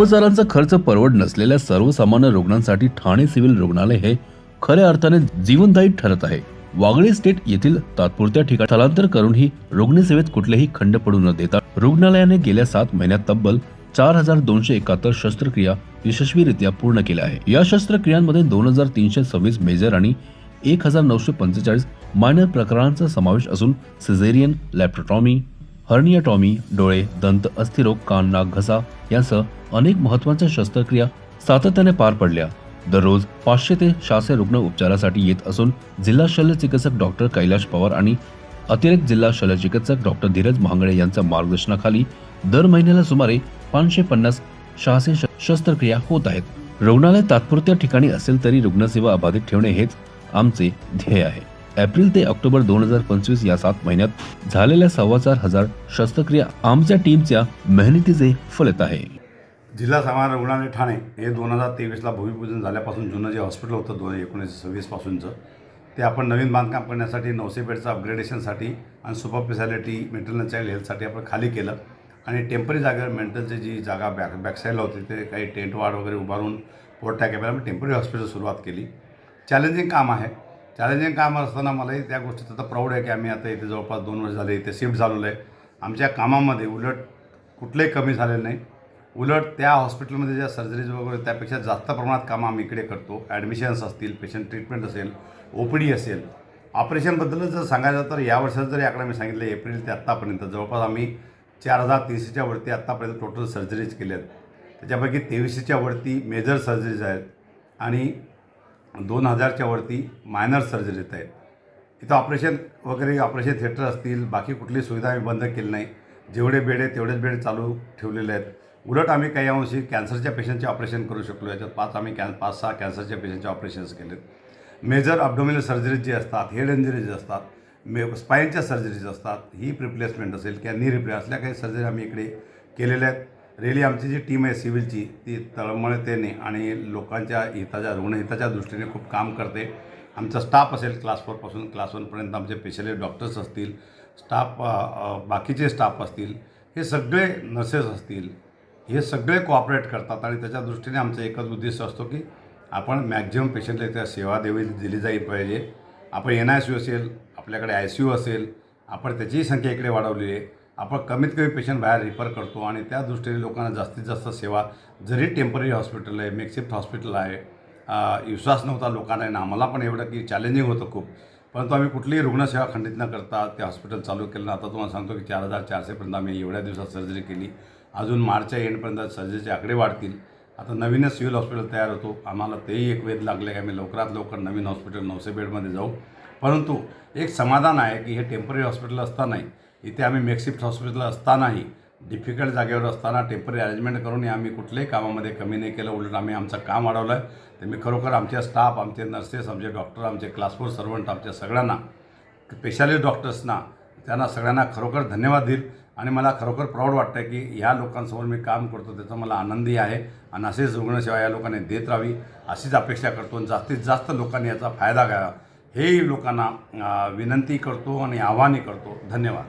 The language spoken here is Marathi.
उपचारांचा खर्च परवड नसलेल्या सर्वसामान्य रुग्णांसाठी ठाणे सिव्हिल रुग्णालय हे खऱ्या अर्थाने जीवनदायी ठरत आहे. वागळे स्टेट येथील तात्पुरत्या ठिकाणी स्थलांतर करूनही रुग्णसेवेत कुठलेही खंड पडू न देता रुग्णालयाने गेल्या सात महिन्यात तब्बल चार हजार दोनशे एकाहत्तर शस्त्रक्रिया यशस्वीरित्या पूर्ण केल्या आहे या शस्त्रक्रियांमध्ये दोन हजार तीनशे सव्वीस मेजर आणि एक हजार नऊशे पंचेचाळीस मायनर प्रकरणांचा समावेश असून सिझेरियन लॅप्रोटॉमी हर्नियाटॉमी डोळे दंत अस्थिरोग कान नाक घसा यांसह अनेक महत्त्वाच्या शस्त्रक्रिया सातत्याने पार पडल्या. दररोज पाचशे ते सहाशे रुग्ण उपचारासाठी येत असून जिल्हा शल्य चिकित्सक डॉक्टर कैलाश पवार आणि अतिरिक्त जिल्हा शल्य चिकित्सक डॉक्टर धीरज महांगडे यांच्या मार्गदर्शनाखाली दर महिन्याला सुमारे पाचशे पन्नास सहाशे श- शस्त्रक्रिया होत आहेत. रुग्णालय तात्पुरत्या ठिकाणी असेल तरी रुग्णसेवा अबाधित ठेवणे हेच आमचे ध्येय आहे. एप्रिल ते ऑक्टोबर दोन हजार पंचवीस या सात महिन्यात झालेल्या सव्वा चार हजार शस्त्रक्रिया आमच्या टीमच्या मेहनतीचे फलित आहे. जिल्हा सामान्य रुग्णालय ठाणे हे दोन हजार तेवीसला भूमिपूजन झाल्यापासून जुनं जे हॉस्पिटल होतं दोन एकोणीसशे सव्वीसपासूनचं ते आपण नवीन बांधकाम करण्यासाठी नऊशे बेडचं अपग्रेडेशनसाठी आणि सुपर स्पेशालिटी मेंटल चाइल्ड हेल्थसाठी आपण खाली केलं. आणि टेंपररी जागेवर मेंटलची जी जागा बॅक बॅकसाईडला होती ते काही टेंट वाढ वगैरे उभारून पोर्ट टाकेला आम्ही टेंपररी हॉस्पिटल सुरुवात केली. चॅलेंजिंग काम आहे. चॅलेंजिंग काम असताना मलाही त्या गोष्टीचं तर प्राऊड आहे की आम्ही आता इथे जवळपास दोन वर्ष झाले इथे शिफ्ट झालेलो आहे. आमच्या कामामध्ये उलट कुठलंही कमी झालेलं नाही. उलट त्या हॉस्पिटलमध्ये ज्या सर्जरीज वगैरे त्यापेक्षा जास्त प्रमाणात कामं आम्ही इकडे करतो. ॲडमिशन्स असतील पेशंट ट्रीटमेंट असेल ओ पी डी असेल. ऑपरेशनबद्दलच जर सांगायचं तर या वर्षात जरी आकडा मी सांगितलं एप्रिल ते आत्तापर्यंत जवळपास आम्ही चार हजार तीनशेच्या वरती आत्तापर्यंत टोटल सर्जरीज केल्या आहेत त्याच्यापैकी तेवीसशेच्या वरती मेजर सर्जरीज आहेत आणि दोन हजारच्या वरती मायनर सर्जरीज आहेत. इथं ऑपरेशन वगैरे ऑपरेशन थिएटर असतील बाकी कुठली सुविधा आम्ही बंद केली नाही. जेवढे बेड आहेत तेवढेच बेड चालू ठेवलेले आहेत. उलट आम्ही काही अंशी कॅन्सरच्या पेशंटचे ऑपरेशन करू शकलो याच्यात पाच आम्ही कॅन पाच सहा कॅन्सरच्या पेशंटचे ऑपरेशन्स केलेत. मेजर अब्डोमिनल सर्जरीज जे असतात हेड इंजरीज असतात मे स्पाईनच्या सर्जरीज असतात ही रिप्लेसमेंट असेल किंवा नी रिप्ले असल्या काही सर्जरी आम्ही इकडे केलेल्या आहेत. रेली आमची जी टीम आहे सिव्हिलची ती तळमळतेने आणि लोकांच्या हिताच्या रुग्णहिताच्या दृष्टीने खूप काम करते. आमचा स्टाफ असेल क्लास फोरपासून क्लास वनपर्यंत आमचे स्पेशलिस्ट डॉक्टर्स असतील स्टाफ बाकीचे स्टाफ असतील हे सगळे नर्सेस असतील हे सगळे कॉपरेट करतात आणि त्याच्या दृष्टीने आमचा एकच उद्देश असतो की आपण मॅक्झिमम पेशंटला त्या सेवा देवी दिली जाईल पाहिजे. आपण एन आय सी यू असेल आपल्याकडे आय सी यू असेल आपण त्याचीही संख्या इकडे वाढवली आहे. आपण कमीत कमी पेशंट बाहेर रिफर करतो आणि त्या दृष्टीने लोकांना जास्तीत जास्त सेवा जरी टेंपररी हॉस्पिटल आहे मेक्सिफ्ट हॉस्पिटल आहे विश्वास नव्हता लोकांना आणि आम्हाला पण एवढं की चॅलेंजिंग होतं खूप. परंतु आम्ही कुठलीही रुग्णसेवा खंडित न करता ते हॉस्पिटल चालू केलं. आता तुम्हाला सांगतो की चार हजार चारशेपर्यंत आम्ही एवढ्या दिवसात सर्जरी केली. अजून मार्चच्या एंडपर्यंत सर्जरीचे आकडे वाढतील. आता नवीनच सिव्हिल हॉस्पिटल तयार होतो. आम्हाला तेही एक वेध लागले की आम्ही लवकरात लवकर नवीन हॉस्पिटल नऊशे बेडमध्ये जाऊ. परंतु एक समाधान आहे की हे टेंपररी हॉस्पिटल असतानाही इथे आम्ही मेकशिफ्ट हॉस्पिटल असतानाही डिफिकल्ट जागेवर असताना टेंपररी अरेंजमेंट करून आम्ही कुठल्याही कामामध्ये कमी नाही केलं. उलट आम्ही आमचं काम वाढवलं आहे. तर मी खरोखर आमच्या स्टाफ आमचे नर्सेस आमचे डॉक्टर आमचे क्लास फोर सर्वंट आमच्या सगळ्यांना स्पेशालिस्ट डॉक्टर्सना त्यांना सगळ्यांना खरोखर धन्यवाद देईल. आणि मला खरोखर प्राऊड वाटतं की ह्या लोकांसमोर मी काम करतो त्याचा मला आनंदी आहे. आणि असेच रुग्णसेवा या लोकांनी देत राहावी अशीच अपेक्षा करतो आणि जास्तीत जास्त लोकांनी याचा फायदा घ्यावा. हेही लोकांना विनंती करतो आणि आव्हानही करतो. धन्यवाद.